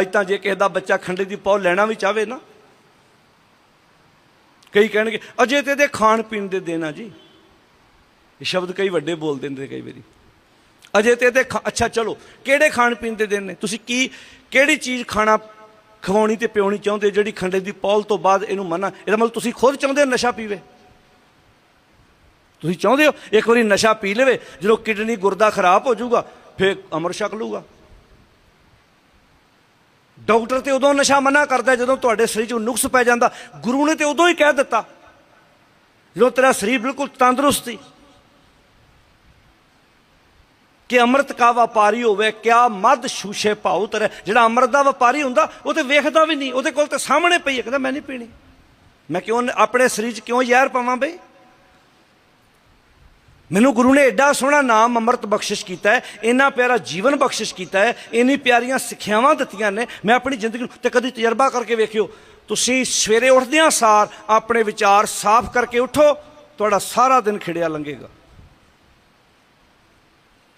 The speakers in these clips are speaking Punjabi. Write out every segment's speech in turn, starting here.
ਅੱਜ ਤਾਂ ਜੇ ਕਿਸੇ ਦਾ ਬੱਚਾ ਖੰਡੇ ਦੀ ਪੌ ਲੈਣਾ ਵੀ ਚਾਹਵੇ ਨਾ। ਕਈ ਕਹਿਣਗੇ, ਅਜੇ ਤੇ ਦੇ ਖਾਣ ਪੀਣ ਦੇ ਦੇਣਾ ਜੀ। ਇਹ ਸ਼ਬਦ ਕਈ ਵੱਡੇ ਬੋਲ ਦਿੰਦੇ ਕਈ ਵਾਰੀ। ਅਜੇ ਤੇ ਦੇ ਖਾ- ਅੱਛਾ, ਚਲੋ, ਕਿਹੜੇ ਖਾਣ ਪੀਣ ਦੇ ਦਿਨ ਨੇ? ਤੁਸੀਂ ਕੀ, ਕਿਹੜੀ ਚੀਜ਼ ਖਾਣਾ ਖਵਾਉਣੀ ਤੇ ਪਿਉਣੀ ਚਾਹੁੰਦੇ ਜਿਹੜੀ ਖੰਡੇ ਦੀ ਪੌਲ ਤੋਂ ਬਾਅਦ ਇਹਨੂੰ ਮਨਾ? ਇਹਦਾ ਮਤਲਬ ਤੁਸੀਂ ਖੁਦ ਚਾਹੁੰਦੇ ਹੋ ਨਸ਼ਾ ਪੀਵੇ? ਤੁਸੀਂ ਚਾਹੁੰਦੇ ਹੋ ਇੱਕ ਵਾਰੀ ਨਸ਼ਾ ਪੀ ਲਵੇ, ਜਦੋਂ ਕਿਡਨੀ ਗੁਰਦਾ ਖਰਾਬ ਹੋ ਜਾਊਗਾ, ਫਿਰ ਅਮਰ ਛਕ ਲੂਗਾ ਡਾਕਟਰ ਤੇ ਉਦੋਂ ਨਸ਼ਾ ਮਨਾ ਕਰਦਾ ਜਦੋਂ ਤੁਹਾਡੇ ਸਰੀਰ 'ਚ ਨੁਕਸ ਪੈ ਜਾਂਦਾ। ਗੁਰੂ ਨੇ ਤੇ ਉਦੋਂ ਹੀ ਕਹਿ ਦਿੱਤਾ, ਜਦੋਂ ਤੇਰਾ ਸਰੀਰ ਬਿਲਕੁਲ ਤੰਦਰੁਸਤ ਸੀ, ਕਿ ਅੰਮ੍ਰਿਤ ਕਾ ਵਪਾਰੀ ਹੋਵੇ, ਕਿਆ ਮਦ ਸ਼ੂਸ਼ੇ ਭਾਉ ਤਰੇ ਜਿਹੜਾ ਅੰਮ੍ਰਿਤ ਦਾ ਵਪਾਰੀ ਹੁੰਦਾ, ਉਹ ਤੇ ਵੇਖਦਾ ਵੀ ਨਹੀਂ, ਉਹਦੇ ਕੋਲ ਤੇ ਸਾਹਮਣੇ ਪਈ ਹੈ, ਕਹਿੰਦਾ ਮੈਂ ਨਹੀਂ ਪੀਣੀ। ਮੈਂ ਕਿਉਂ ਆਪਣੇ ਸਰੀਰ 'ਚ ਕਿਉਂ ਜ਼ਹਿਰ ਪਾਵਾਂ ਬਈ? ਮੈਨੂੰ ਗੁਰੂ ਨੇ ਐਡਾ ਸੋਹਣਾ ਨਾਮ ਅੰਮ੍ਰਿਤ ਬਖਸ਼ਿਸ਼ ਕੀਤਾ ਹੈ, ਇੰਨਾ ਪਿਆਰਾ ਜੀਵਨ ਬਖਸ਼ਿਸ਼ ਕੀਤਾ ਹੈ, ਇੰਨੀ ਪਿਆਰੀਆਂ ਸਿੱਖਿਆਵਾਂ ਦਿੱਤੀਆਂ ਨੇ, ਮੈਂ ਆਪਣੀ ਜ਼ਿੰਦਗੀ ਨੂੰ ਤੇ ਕਦੀ ਤਜਰਬਾ ਕਰਕੇ ਵੇਖਿਓ, ਤੁਸੀਂ ਸਵੇਰੇ ਉੱਠਦਿਆਂ ਸਾਰ ਆਪਣੇ ਵਿਚਾਰ ਸਾਫ਼ ਕਰਕੇ ਉੱਠੋ, ਤੁਹਾਡਾ ਸਾਰਾ ਦਿਨ ਖਿੜਿਆ ਲੰਘੇਗਾ।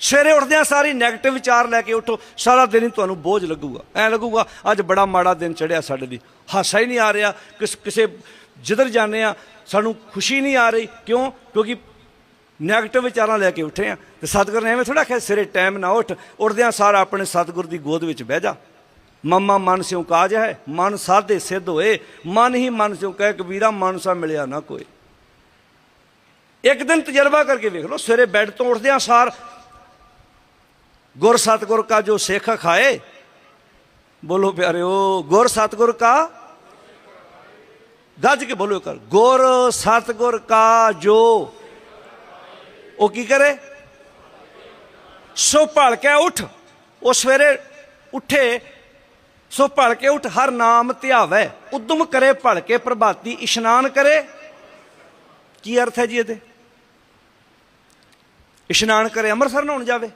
ਸਵੇਰੇ ਉੱਠਦਿਆਂ ਸਾਰੀ ਨੈਗੇਟਿਵ ਵਿਚਾਰ ਲੈ ਕੇ ਉੱਠੋ, ਸਾਰਾ ਦਿਨ ਹੀ ਤੁਹਾਨੂੰ ਬੋਝ ਲੱਗੂਗਾ। ਐ ਲੱਗੂਗਾ, ਅੱਜ ਬੜਾ ਮਾੜਾ ਦਿਨ ਚੜਿਆ ਸਾਡੇ ਲਈ। ਹਾਸਾ ਹੀ ਨਹੀਂ ਆ ਰਿਹਾ, ਕਿਸ ਕਿਸੇ ਜਿੱਧਰ ਜਾਂਦੇ ਆ, ਸਾਨੂੰ ਖੁਸ਼ੀ ਨਹੀਂ ਆ ਰਹੀ। ਕਿਉਂ? ਕਿਉਂਕਿ 네ਗੇਟਿਵ ਵਿਚਾਰਾਂ ਲੈ ਕੇ ਉੱਠੇ ਆ। ਤੇ ਸਤਿਗੁਰ ਨੇ ਐਵੇਂ ਥੋੜਾ ਕਿਹਾ ਸਿਰੇ ਟਾਈਮ ਨਾ ਉੱਠ, ਉੱਠਦਿਆਂ ਸਾਰਾ ਆਪਣੇ ਸਤਿਗੁਰ ਦੀ ਗੋਦ ਵਿੱਚ ਬਹਿ ਜਾ। ਮਮਾ ਮਨ ਸਿਉ ਕਾਜ ਹੈ, ਮਨ ਸਾਧੇ ਸਿੱਧ ਹੋਏ, ਮਨ ਹੀ ਮਨ ਸਿਉ ਕਹਿ ਕਬੀਰਾ ਮਨਸਾ ਮਿਲਿਆ ਨਾ ਕੋਈ। ਇੱਕ ਦਿਨ ਤਜਰਬਾ ਕਰਕੇ ਵੇਖ ਲਓ, ਸਵੇਰੇ ਬੈੱਡ ਤੋਂ ਉੱਠਦਿਆਂ ਸਾਰ ਗੁਰ ਸਤਗੁਰ ਕਾ ਜੋ ਸਿੱਖ ਖਾਏ, ਬੋਲੋ ਪਿਆਰਿਓ, ਗੁਰ ਸਤਗੁਰ ਕਾ ਗੱਜ ਕੇ ਬੋਲੋ ਕਰ ਗੁਰ ਸਤਗੁਰ ਕਾ ਜੋ ਉਹ ਕੀ ਕਰੇ? ਸੋ ਭਲ ਕੇ ਉੱਠ। ਉਹ ਸਵੇਰੇ ਉੱਠੇ। ਸੋ ਭਲ ਕੇ ਉੱਠ, ਹਰ ਨਾਮ ਧਿਆਵੇ। ਉਦਮ ਕਰੇ ਭਲ ਕੇ, ਪ੍ਰਭਾਤੀ ਇਸ਼ਨਾਨ ਕਰੇ। ਕੀ ਅਰਥ ਹੈ ਜੀ ਇਹਦੇ? ਇਸ਼ਨਾਨ ਕਰੇ, ਅੰਮ੍ਰਿਤਸਰ ਨਹਾਉਣ ਜਾਵੇ।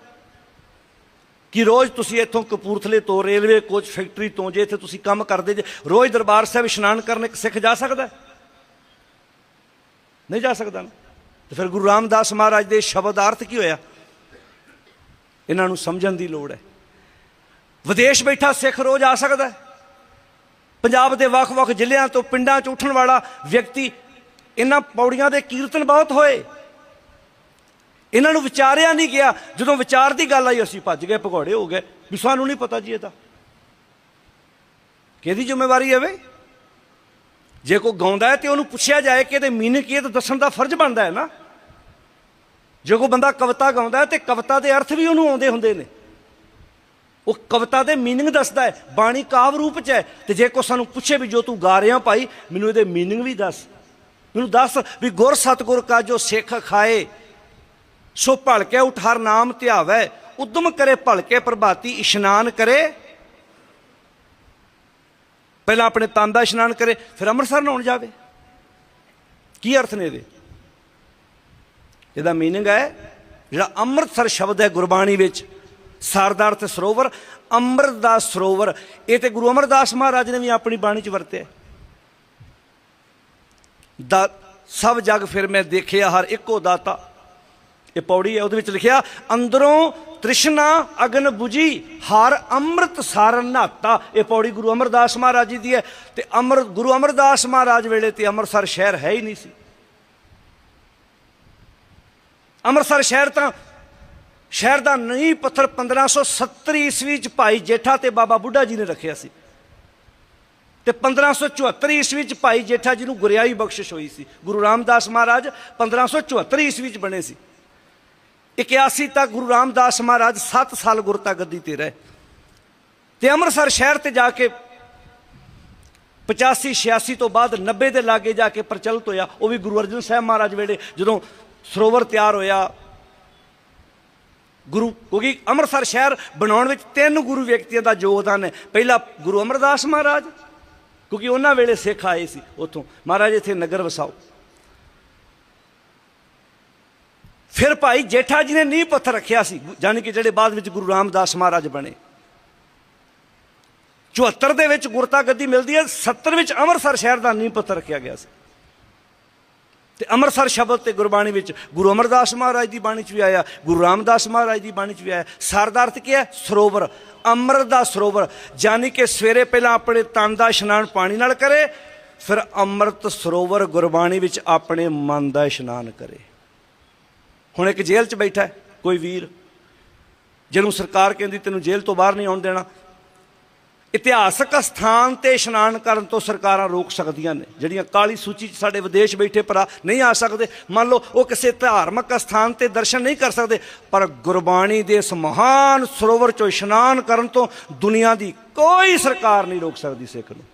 ਕਿ ਰੋਜ਼ ਤੁਸੀਂ ਇੱਥੋਂ ਕਪੂਰਥਲੇ ਤੋਂ, ਰੇਲਵੇ ਕੋਚ ਫੈਕਟਰੀ ਤੋਂ, ਜੇ ਇੱਥੇ ਤੁਸੀਂ ਕੰਮ ਕਰਦੇ ਜੇ, ਰੋਜ਼ ਦਰਬਾਰ ਸਾਹਿਬ ਇਸ਼ਨਾਨ ਕਰਨ ਇੱਕ ਸਿੱਖ ਜਾ ਸਕਦਾ? ਨਹੀਂ ਜਾ ਸਕਦਾ ਨਾ। ਤੇ ਫਿਰ ਗੁਰੂ ਰਾਮਦਾਸ ਮਹਾਰਾਜ ਦੇ ਸ਼ਬਦ ਅਰਥ ਕੀ ਹੋਇਆ? ਇਹਨਾਂ ਨੂੰ ਸਮਝਣ ਦੀ ਲੋੜ ਹੈ। ਵਿਦੇਸ਼ ਬੈਠਾ ਸਿੱਖ ਰੋਜ਼ ਆ ਸਕਦਾ ਹੈ। ਪੰਜਾਬ ਦੇ ਵੱਖ-ਵੱਖ ਜ਼ਿਲ੍ਹਿਆਂ ਤੋਂ ਪਿੰਡਾਂ 'ਚ ਉੱਠਣ ਵਾਲਾ ਵਿਅਕਤੀ ਇਹਨਾਂ ਪੌੜੀਆਂ ਦੇ ਕੀਰਤਨ ਬਹੁਤ ਹੋਏ। ਇਹਨਾਂ ਨੂੰ ਵਿਚਾਰਿਆ ਨਹੀਂ ਗਿਆ। ਜਦੋਂ ਵਿਚਾਰ ਦੀ ਗੱਲ ਆਈ, ਅਸੀਂ ਭੱਜ ਗਏ, ਭਗੌੜੇ ਹੋ ਗਏ। ਵੀ ਸਾਨੂੰ ਨਹੀਂ ਪਤਾ ਜੀ ਇਹ ਤਾਂ। ਕਿਹਦੀ ਜ਼ਿੰਮੇਵਾਰੀ ਹੈ ਵੇ ਜੇ ਕੋਈ ਗਾਉਂਦਾ ਹੈ ਤੇ ਉਹਨੂੰ ਪੁੱਛਿਆ ਜਾਏ ਕਿ ਇਹਦੇ ਮੀਨਿੰਗ ਕੀ ਹੈ ਤਾਂ ਦੱਸਣ ਦਾ ਫਰਜ਼ ਬਣਦਾ ਹੈ ਨਾ। ਜੇ ਕੋਈ ਬੰਦਾ ਕਵਿਤਾ ਗਾਉਂਦਾ ਹੈ ਤੇ ਕਵਿਤਾ ਦੇ ਅਰਥ ਵੀ ਉਹਨੂੰ ਆਉਂਦੇ ਹੁੰਦੇ ਨੇ। ਉਹ ਕਵਿਤਾ ਦੇ ਮੀਨਿੰਗ ਦੱਸਦਾ ਹੈ, ਬਾਣੀ ਕਾਵ ਰੂਪ ਚ ਹੈ। ਤੇ ਜੇ ਕੋਈ ਸਾਨੂੰ ਪੁੱਛੇ ਵੀ ਜੋ ਤੂੰ ਗਾ ਰਿਹਾ ਭਾਈ, ਮੈਨੂੰ ਇਹਦੇ ਮੀਨਿੰਗ ਵੀ ਦੱਸ। ਮੈਨੂੰ ਦੱਸ ਵੀ ਗੁਰ ਸਤਗੁਰ ਕਾ ਜੋ ਸਿੱਖ ਖਾਏ, ਸੋ ਭਲ ਕੇ ਉਠ ਹਰ ਨਾਮ ਧਿਆਵੈ। ਉਦਮ ਕਰੇ ਭਲਕੇ ਪ੍ਰਭਾਤੀ ਇਸ਼ਨਾਨ ਕਰੇ। ਪਹਿਲਾਂ ਆਪਣੇ ਤਨ ਦਾ ਇਸ਼ਨਾਨ ਕਰੇ, ਫਿਰ ਅੰਮ੍ਰਿਤਸਰ ਨਹਾਉਣ ਜਾਵੇ। ਕੀ ਅਰਥ ਨੇ ਇਹਦੇ? ਇਹਦਾ ਮੀਨਿੰਗ ਹੈ, ਜਿਹੜਾ ਅੰਮ੍ਰਿਤਸਰ ਸ਼ਬਦ ਹੈ ਗੁਰਬਾਣੀ ਵਿੱਚ, ਸਰਦਾਰ ਤੇ ਸਰੋਵਰ, ਅੰਮ੍ਰਿਤ ਦਾ ਸਰੋਵਰ। ਇਹ ਤੇ ਗੁਰੂ ਅਮਰਦਾਸ ਮਹਾਰਾਜ ਨੇ ਵੀ ਆਪਣੀ ਬਾਣੀ 'ਚ ਵਰਤਿਆ ਦਾ ਸਭ ਜਗ ਫਿਰ ਮੈਂ ਦੇਖਿਆ, ਹਰ ਇੱਕੋ ਦਾਤਾ। ਇਹ ਪੌੜੀ ਹੈ, ਉਹਦੇ ਵਿੱਚ ਲਿਖਿਆ, ਅੰਦਰੋਂ ਤ੍ਰਿਸ਼ਨਾ, ਅਗਨ 부ਜੀ ਹਰ ਅੰਮ੍ਰਿਤ ਸਾਰ ਨਾਤਾ। ਇਹ ਪੌੜੀ ਗੁਰੂ ਅਮਰਦਾਸ ਮਹਾਰਾਜ ਜੀ ਦੀ ਹੈ ਤੇ ਅਮਰ, ਗੁਰੂ ਅਮਰਦਾਸ ਮਹਾਰਾਜ ਵੇਲੇ ਤੇ ਅੰਮ੍ਰਿਤਸਰ ਸ਼ਹਿਰ ਹੈ ਹੀ ਨਹੀਂ ਸੀ। ਅੰਮ੍ਰਿਤਸਰ ਸ਼ਹਿਰ ਤਾਂ, ਸ਼ਹਿਰ ਦਾ ਨੀਂਹ ਪੱਥਰ 1570 ਈਸਵੀ ਚ ਭਾਈ ਜੇਠਾ ਤੇ ਬਾਬਾ ਬੁੱਢਾ ਜੀ ਨੇ ਰੱਖਿਆ ਸੀ। ਤੇ 1574 ਈਸਵੀ ਚ ਭਾਈ ਜੇਠਾ ਜੀ ਨੂੰ ਗੁਰਿਆਈ ਬਖਸ਼ਿਸ਼ ਹੋਈ ਸੀ। ਗੁਰੂ ਰਾਮਦਾਸ ਮਹਾਰਾਜ 1574 ਈਸਵੀ ਚ ਬਣੇ ਸੀ। 81 ਤੱਕ ਗੁਰੂ ਰਾਮਦਾਸ ਮਹਾਰਾਜ 7 ਸਾਲ ਗੁਰਤਾ ਗੱਦੀ ਤੇ ਰਹੇ। ਤੇ ਅੰਮ੍ਰਿਤਸਰ ਸ਼ਹਿਰ ਤੇ ਜਾ ਕੇ 85 86 ਤੋਂ ਬਾਅਦ 90 ਦੇ ਲਾਗੇ ਜਾ ਕੇ ਪ੍ਰਚਲਿਤ ਹੋਇਆ। ਉਹ ਵੀ ਗੁਰੂ ਅਰਜਨ ਸਾਹਿਬ ਮਹਾਰਾਜ ਵੇਲੇ ਜਦੋਂ ਸਰੋਵਰ ਤਿਆਰ ਹੋਇਆ। ਗੁਰੂ ਕਿਉਂਕਿ ਅੰਮ੍ਰਿਤਸਰ ਸ਼ਹਿਰ ਬਣਾਉਣ ਵਿੱਚ ਤਿੰਨ ਗੁਰੂ ਵਿਅਕਤੀਆਂ ਦਾ ਯੋਗਦਾਨ ਹੈ। ਪਹਿਲਾ ਗੁਰੂ ਅਮਰਦਾਸ ਮਹਾਰਾਜ, ਕਿਉਂਕਿ ਉਹਨਾਂ ਵੇਲੇ ਸਿੱਖ ਆਏ ਸੀ ਉੱਥੋਂ। ਮਹਾਰਾਜ ਇੱਥੇ ਨਗਰ ਵਸਾਓ। ਫਿਰ ਭਾਈ ਜੇਠਾ ਜੀ ਨੇ ਨੀਂਹ ਪੱਥਰ ਰੱਖਿਆ ਸੀ ਜਾਨੀ ਕਿ ਜਿਹੜੇ ਬਾਅਦ ਵਿੱਚ ਗੁਰੂ ਰਾਮਦਾਸ ਮਹਾਰਾਜ ਬਣੇ। 74 ਦੇ ਵਿੱਚ ਗੁਰਤਾ ਗੱਦੀ ਮਿਲਦੀ ਹੈ 70 ਵਿੱਚ ਅੰਮ੍ਰਿਤਸਰ ਸ਼ਹਿਰ ਦਾ ਨੀਂਹ ਪੱਥਰ ਰੱਖਿਆ ਗਿਆ ਸੀ। ਤੇ ਅੰਮ੍ਰਿਤਸਰ ਸ਼ਬਦ ਤੇ ਗੁਰਬਾਣੀ ਵਿੱਚ ਗੁਰੂ ਅਮਰਦਾਸ ਮਹਾਰਾਜ ਦੀ ਬਾਣੀ ਚ ਵੀ ਆਇਆ, ਗੁਰੂ ਰਾਮਦਾਸ ਮਹਾਰਾਜ ਦੀ ਬਾਣੀ ਚ ਵੀ ਆਇਆ। ਸਰ ਕੀ ਹੈ? ਸਰੋਵਰ, ਅੰਮ੍ਰਿਤ ਦਾ ਸਰੋਵਰ ਯਾਨੀ ਕਿ ਸਵੇਰੇ ਪਹਿਲਾਂ ਆਪਣੇ ਤਨ ਦਾ ਇਸ਼ਨਾਨ ਪਾਣੀ ਨਾਲ ਕਰੇ, ਫਿਰ ਅੰਮ੍ਰਿਤ ਸਰੋਵਰ ਗੁਰਬਾਣੀ ਵਿੱਚ ਆਪਣੇ ਮਨ ਦਾ ਇਸ਼ਨਾਨ ਕਰੇ। ਹੁਣ ਇੱਕ ਜੇਲ੍ਹ 'ਚ ਬੈਠਾ ਕੋਈ ਵੀਰ। ਜਿਹਨੂੰ ਸਰਕਾਰ ਕਹਿੰਦੀ ਤੈਨੂੰ ਜੇਲ੍ਹ ਤੋਂ ਬਾਹਰ ਨਹੀਂ ਆਉਣ ਦੇਣਾ। ਇਤਿਹਾਸਕ ਸਥਾਨ ਤੇ ਇਸ਼ਨਾਨ ਕਰਨ ਤੋਂ ਸਰਕਾਰਾਂ ਰੋਕ ਸਕਦੀਆਂ ਨੇ। ਜਿਹੜੀਆਂ ਕਾਲੀ ਸੂਚੀ 'ਚ ਸਾਡੇ ਵਿਦੇਸ਼ ਬੈਠੇ ਭਰਾ ਨਹੀਂ ਆ ਸਕਦੇ। ਮੰਨ ਲਓ, ਉਹ ਕਿਸੇ ਧਾਰਮਿਕ ਸਥਾਨ ਤੇ ਦਰਸ਼ਨ ਨਹੀਂ ਕਰ ਸਕਦੇ। ਪਰ ਗੁਰਬਾਣੀ ਦੇ ਇਸ ਮਹਾਨ ਸਰੋਵਰ 'ਚੋਂ ਇਸ਼ਨਾਨ ਕਰਨ ਤੋਂ ਦੁਨੀਆ ਦੀ ਕੋਈ ਸਰਕਾਰ ਨਹੀਂ ਰੋਕ ਸਕਦੀ ਸਿੱਖ ਨੂੰ।